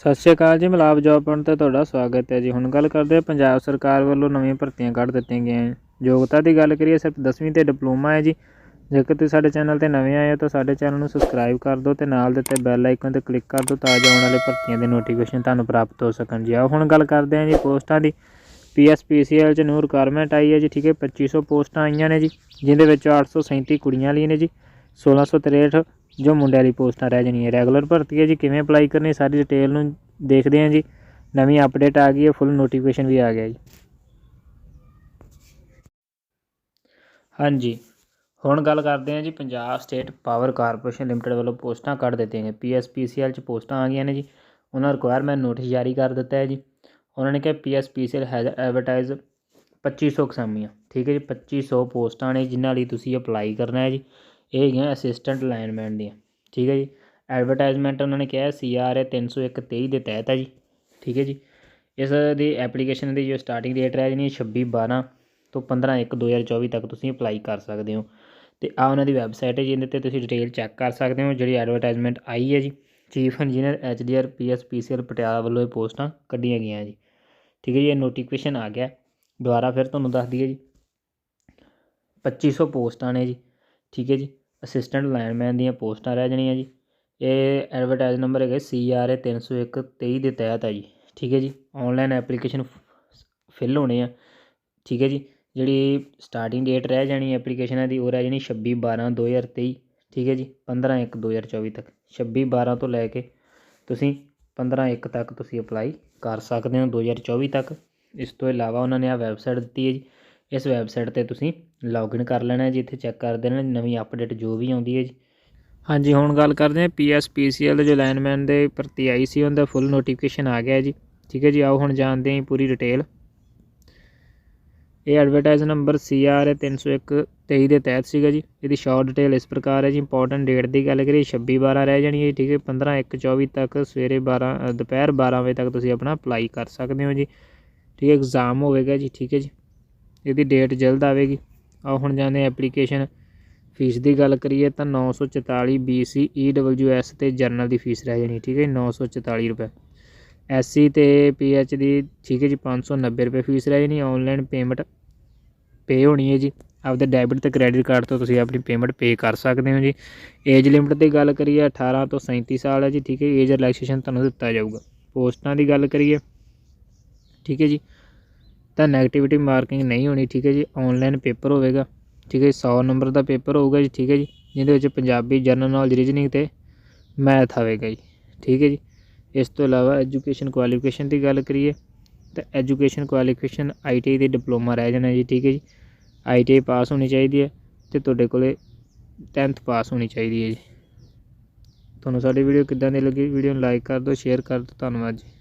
ਸਤਿ ਸ਼੍ਰੀ ਅਕਾਲ ਜੀ ਮਲਾਬ job point ਤੇ ਤੁਹਾਡਾ ਸਵਾਗਤ ਹੈ ਜੀ। ਹੁਣ ਗੱਲ ਕਰਦੇ ਹਾਂ, ਪੰਜਾਬ ਸਰਕਾਰ ਵੱਲੋਂ ਨਵੀਆਂ ਭਰਤੀਆਂ ਕੱਢ ਦਿੱਤੀਆਂ ਗਈਆਂ ਯੋਗਤਾ ਦੀ ਗੱਲ ਕਰੀਏ, ਸਿਰਫ 10ਵੀਂ ਤੇ ਡਿਪਲੋਮਾ ਹੈ ਜੀ। ਜੇਕਰ ਤੁਸੀਂ ਸਾਡੇ ਚੈਨਲ ਤੇ ਨਵੇਂ ਆਏ ਹੋ, ਤਾਂ ਸਾਡੇ ਚੈਨਲ ਨੂੰ ਸਬਸਕ੍ਰਾਈਬ ਕਰ ਦਿਓ ਤੇ ਨਾਲ ਦਿੱਤੇ ਬੈਲ ਆਈਕਨ ਤੇ ਕਲਿੱਕ ਕਰ ਦਿਓ ਤਾਂ ਜੋ ਆਉਣ ਵਾਲੇ ਭਰਤੀਆਂ ਦੇ ਨੋਟੀਫਿਕੇਸ਼ਨ ਤੁਹਾਨੂੰ ਪ੍ਰਾਪਤ ਹੋ ਸਕਣ ਜੀ। ਆਓ, ਹੁਣ ਗੱਲ ਕਰਦੇ ਹਾਂ ਜੀ ਪੋਸਟਾਂ ਦੀ। ਪੀਐਸਪੀਸੀਐਲ ਚ ਨਿਊ ਰਿਕੁਆਇਰਮੈਂਟ ਆਈ ਹੈ ਜੀ, ਠੀਕ ਹੈ 2500 ਪੋਸਟਾਂ ਆਈਆਂ ਨੇ ਜੀ, ਜਿਹਦੇ ਵਿੱਚ 837 ਕੁੜੀਆਂ ਲਈ ਨੇ ਜੀ 1663 ਜੋ ਮੁੰਡਿਆਂ ਲਈ ਪੋਸਟਾਂ ਰਹਿ ਜਾਣੀਆਂ। ਰੈਗੂਲਰ ਭਰਤੀ ਹੈ ਜੀ, ਕਿਵੇਂ ਅਪਲਾਈ ਕਰਨੀ ਸਾਰੀ ਡਿਟੇਲ ਨੂੰ ਦੇਖਦੇ ਹਾਂ ਜੀ। ਨਵੀਂ ਅਪਡੇਟ ਆ ਗਈ ਹੈ ਫੁੱਲ ਨੋਟੀਫਿਕੇਸ਼ਨ ਵੀ ਆ ਗਿਆ ਜੀ। ਹਾਂਜੀ, ਹੁਣ ਗੱਲ ਕਰਦੇ ਹਾਂ ਜੀ, Punjab State Power Corporation Limited ਵੱਲੋਂ ਪੋਸਟਾਂ ਕੱਢ ਦਿੱਤੀਆਂ ਗਈਆਂ। ਪੀਐਸਪੀਸੀਐਲ ਚ ਪੋਸਟਾਂ ਆ ਗਈਆਂ ਨੇ ਜੀ। ਉਹਨਾਂ ਰਿਕੁਆਇਰਮੈਂਟ ਨੋਟਿਸ ਜਾਰੀ ਕਰ ਦਿੱਤਾ ਹੈ ਜੀ। ਉਹਨਾਂ ਨੇ ਕਿਹਾ ਪੀਐਸਪੀਸੀਐਲ ਹੈਜ਼ ਐਡਵਰਟਾਈਜ਼ 2500 ਅਸਾਮੀਆਂ ਠੀਕ ਹੈ ਜੀ 2500 ਪੋਸਟਾਂ ਨੇ, ਜਿਨ੍ਹਾਂ ਲਈ ਤੁਸੀਂ ਅਪਲਾਈ ਕਰਨਾ ਹੈ ਜੀ। ਇਹ ਹੈਗੀਆਂ ਅਸਿਸਟੈਂਟ ਲਾਈਨਮੈਨ ਦੀਆਂ। ਠੀਕ ਹੈ ਜੀ? ਐਡਵਰਟਾਈਜ਼ਮੈਂਟ ਉਹਨਾਂ ਨੇ ਕਿਹਾ ਸੀ ਆਰ ਏ 301 23 ਦੇ ਤਹਿਤ ਹੈ ਜੀ। ਠੀਕ ਹੈ ਜੀ? ਇਸ ਦੀ ਐਪਲੀਕੇਸ਼ਨ ਦੀ ਜੋ ਸਟਾਰਟਿੰਗ ਡੇਟ ਰਹਿ ਜਾਣੀ ਹੈ 26 12 ਤੋਂ 15 1 2024 ਤੱਕ ਤੁਸੀਂ ਅਪਲਾਈ ਕਰ ਸਕਦੇ ਹੋ। ਤੇ ਆ ਉਹਨਾਂ ਦੀ ਵੈਬਸਾਈਟ ਹੈ ਜਿਹਦੇ ਤੇ ਤੁਸੀਂ ਡਿਟੇਲ ਚੈੱਕ ਕਰ ਸਕਦੇ ਹੋ, ਜਿਹੜੀ ਐਡਵਰਟਾਈਜ਼ਮੈਂਟ ਆਈ ਹੈ ਜੀ। Chief engineer H D R P S P C PSPCL Patiala ਵੱਲੋਂ ਇਹ ਪੋਸਟਾਂ ਕੱਢੀਆਂ ਗਈਆਂ ਜੀ। ਠੀਕ ਹੈ ਜੀ? ਇਹ ਨੋਟੀਫਿਕੇਸ਼ਨ ਆ ਗਿਆ। ਦੁਬਾਰਾ ਫਿਰ ਤੁਹਾਨੂੰ ਦੱਸ ਦਈਏ ਜੀ। 2500 ਪੋਸਟਾਂ ਨੇ ਜੀ। ਠੀਕ ਹੈ ਜੀ? ਅਸਿਸਟੈਂਟ ਲਾਈਨਮੈਨ ਦੀਆਂ ਪੋਸਟਾਂ ਰਹਿ ਜਾਣੀਆਂ ਜੀ। ਇਹ ਐਡਵਰਟਾਈਜ਼ ਨੰਬਰ ਹੈਗਾ ਸੀ ਆਰ ਏ 301 23 ਦੇ ਤਹਿਤ ਹੈ ਜੀ। ਠੀਕ ਹੈ ਜੀ ਆਨਲਾਈਨ ਐਪਲੀਕੇਸ਼ਨ ਫਿਲ ਹੋਣੇ ਆ। ਠੀਕ ਹੈ ਜੀ, ਜਿਹੜੀ ਸਟਾਰਟਿੰਗ ਡੇਟ ਰਹਿ ਜਾਣੀ ਐਪਲੀਕੇਸ਼ਨਾਂ ਦੀ, ਉਹ ਰਹਿ ਜਾਣੀ 26 12 2023 ਠੀਕ ਹੈ ਜੀ 15 1 2024 ਤੱਕ। 26 12 ਤੋਂ ਲੈ ਕੇ ਤੁਸੀਂ 15 1 ਤੱਕ ਤੁਸੀਂ ਅਪਲਾਈ ਕਰ ਸਕਦੇ ਹੋ 2024 ਤੱਕ। ਇਸ ਤੋਂ ਇਲਾਵਾ ਉਹਨਾਂ ਨੇ ਆ ਵੈਬਸਾਈਟ ਦਿੱਤੀ ਹੈ ਜੀ। ਇਸ ਵੈਬਸਾਈਟ ਤੇ ਤੁਸੀਂ ਲੌਗਇਨ ਕਰ ਲੈਣਾ ਜੀ ਇੱਥੇ ਚੈੱਕ ਕਰ ਦੇਣਾ ਨਵੀਂ ਅਪਡੇਟ ਜੋ ਵੀ ਆਉਂਦੀ ਹੈ ਜੀ। ਹਾਂਜੀ ਹੁਣ ਗੱਲ ਕਰਦੇ ਹਾਂ ਪੀਐਸਪੀਸੀਐਲ ਜੋ ਲਾਈਨਮੈਨ ਦੇ ਭਰਤੀ ਆਈ ਸੀ ਉਹਦਾ ਫੁੱਲ ਨੋਟੀਫਿਕੇਸ਼ਨ ਆ ਗਿਆ ਜੀ। ਠੀਕ ਹੈ ਜੀ ਆਓ ਹੁਣ ਜਾਣਦੇ ਹਾਂ ਪੂਰੀ ਡਿਟੇਲ। ਇਹ ਐਡਵਰਟਾਈਜ਼ ਨੰਬਰ CR ਹੈ 301 23 ਦੇ ਤਹਿਤ ਸੀਗਾ ਜੀ। ਇਹਦੀ ਸ਼ਾਰਟ ਡਿਟੇਲ ਇਸ ਪ੍ਰਕਾਰ ਹੈ ਜੀ ਇੰਪੋਰਟੈਂਟ ਡੇਟ ਦੀ ਗੱਲ ਕਰੀਏ 26 12 ਰਹਿ ਜਾਣੀ ਹੈ ਜੀ, ਠੀਕ ਹੈ 15 1 24 ਤੱਕ ਸਵੇਰੇ 12 ਦੁਪਹਿਰ 12 ਵਜੇ ਤੱਕ ਤੁਸੀਂ ਆਪਣਾ ਅਪਲਾਈ ਕਰ ਸਕਦੇ ਹੋ ਜੀ। ਠੀਕ ਹੈ ਐਗਜ਼ਾਮ ਹੋਵੇਗਾ ਜੀ ਠੀਕ ਹੈ ਜੀ। ਇਹਦੀ ਡੇਟ ਜਲਦ ਆਵੇਗੀ। ਆਓ ਹੁਣ ਜਾਂਦੇ ਐਪਲੀਕੇਸ਼ਨ ਫੀਸ ਦੀ ਗੱਲ ਕਰੀਏ ਤਾਂ 944 BC EWS ਤੇ ਜਰਨਲ ਦੀ ਫੀਸ ਰਹਿ ਜਾਣੀ ਠੀਕ ਹੈ ਜੀ, 944 ਰੁਪਏ। ਐਸਸੀ ਤੇ ਪੀਐਚ ਦੀ ਠੀਕ ਹੈ ਜੀ 590 ਰੁਪਏ ਫੀਸ ਰਹਿ ਜਾਣੀ ਆਨਲਾਈਨ ਪੇਮੈਂਟ ਪੇ ਹੋਣੀ ਹੈ ਜੀ। ਆਪਦੇ ਡੈਬਿਟ ਤੇ ਕ੍ਰੈਡਿਟ ਕਾਰਡ ਤੋਂ ਤੁਸੀਂ ਆਪਣੀ ਪੇਮੈਂਟ ਪੇ ਕਰ ਸਕਦੇ ਹੋ ਜੀ। ਏਜ ਲਿਮਟ ਦੀ ਗੱਲ ਕਰੀਏ 18 ਤੋਂ 37 ਸਾਲ ਹੈ ਜੀ ਠੀਕ ਹੈ ਏਜ ਰਿਲੈਕਸੇਸ਼ਨ ਤੁਹਾਨੂੰ ਦਿੱਤਾ ਜਾਊਗਾ। ਪੋਸਟਾਂ ਦੀ ਗੱਲ ਕਰੀਏ ਠੀਕ ਹੈ ਜੀ ਤਾਂ ਨੈਗੇਟਿਵਿਟੀ ਮਾਰਕਿੰਗ ਨਹੀਂ ਹੋਣੀ, ਠੀਕ ਹੈ ਜੀ? ਆਨਲਾਈਨ ਪੇਪਰ ਹੋਵੇਗਾ, ਠੀਕ ਹੈ 100 ਨੰਬਰ ਦਾ ਪੇਪਰ ਹੋਊਗਾ ਜੀ, ਠੀਕ ਹੈ ਜੀ? ਜਿਹਦੇ ਵਿੱਚ ਪੰਜਾਬੀ ਜਨਰਲ ਨੌਲੇਜ ਰੀਜਨਿੰਗ ਤੇ ਮੈਥ ਆਵੇਗਾ ਜੀ, ਠੀਕ ਹੈ ਜੀ? ਇਸ ਤੋਂ ਇਲਾਵਾ ਐਜੂਕੇਸ਼ਨ ਕੁਆਲੀਫਿਕੇਸ਼ਨ ਦੀ ਗੱਲ ਕਰੀਏ, ਤਾਂ ਐਜੂਕੇਸ਼ਨ ਕੁਆਲੀਫਿਕੇਸ਼ਨ ਆਈਟੀਆਈ ਦੇ ਡਿਪਲੋਮਾ ਰਹਿ ਜਾਣਾ ਜੀ, ਠੀਕ ਹੈ ਜੀ? ਆਈਟੀਆਈ ਪਾਸ ਹੋਣੀ ਚਾਹੀਦੀ ਹੈ ਤੇ ਤੁਹਾਡੇ ਕੋਲੇ 10th ਪਾਸ ਹੋਣੀ ਚਾਹੀਦੀ ਹੈ ਜੀ। ਤੁਹਾਨੂੰ ਸਾਡੀ ਵੀਡੀਓ ਕਿੱਦਾਂ ਦੀ ਲੱਗੀ? ਵੀਡੀਓ ਨੂੰ ਲਾਈਕ ਕਰ ਦਿਓ ਸ਼ੇਅਰ ਕਰ ਦਿਓ, ਧੰਨਵਾਦ ਜੀ।